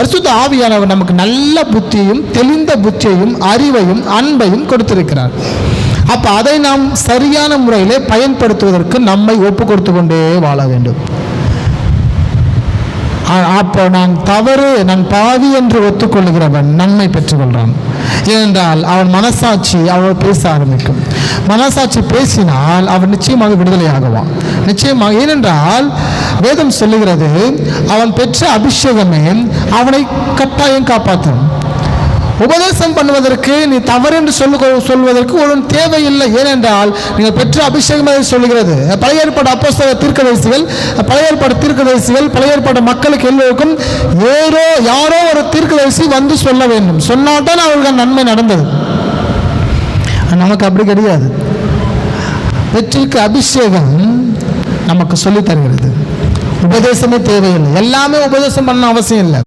பரிசுத்த ஆவியானவர் நமக்கு நல்ல புத்தியும் தெளிந்த புத்தியையும் அறிவையும் அன்பையும் கொடுத்திருக்கிறார். அப்ப அதை நாம் சரியான முறையிலே பயன்படுத்துவதற்கு நம்மை ஒப்பு கொடுத்து கொண்டே வாழ வேண்டும். அப்போ நான் தவறு நான் பாவி என்று ஒத்துக்கொள்கிறவன் நன்மை பெற்றுக்கொள்றான். ஏனென்றால் அவன் மனசாட்சி அவள் பேச ஆரம்பிக்கும். மனசாட்சி பேசினால் அவன் நிச்சயமாக விடுதலையாகுவான். நிச்சயமாக ஏனென்றால் வேதம் சொல்லுகிறது அவன் பெற்ற அபிஷேகமே அவனை கட்டாயம் காப்பாற்றும். உபதேசம் பண்ணுவதற்கு நீ தவறு என்று சொல்லு சொல்வதற்கு ஒன்றும் தேவையில்லை. ஏனென்றால் நீங்கள் பெற்ற அபிஷேகம் சொல்லுகிறது? பழைய ஏற்பாடு தீர்க்க தீர்க்கதரிசிகள் பழைய ஏற்பாடு தீர்க்கதரிசிகள் பழைய ஏற்பாடு மக்களுக்கு எல்லோருக்கும் ஏதோ யாரோ ஒரு தீர்க்கதரிசி வந்து சொல்ல வேண்டும். சொன்னால்தான் அவர்கள் நன்மை நடந்தது. நமக்கு அப்படி கிடையாது. வெற்றிக்கு அபிஷேகம் நமக்கு சொல்லித் தருகிறது. உபதேசமே தேவையில்லை. எல்லாமே உபதேசம் பண்ண அவசியம் இல்லை.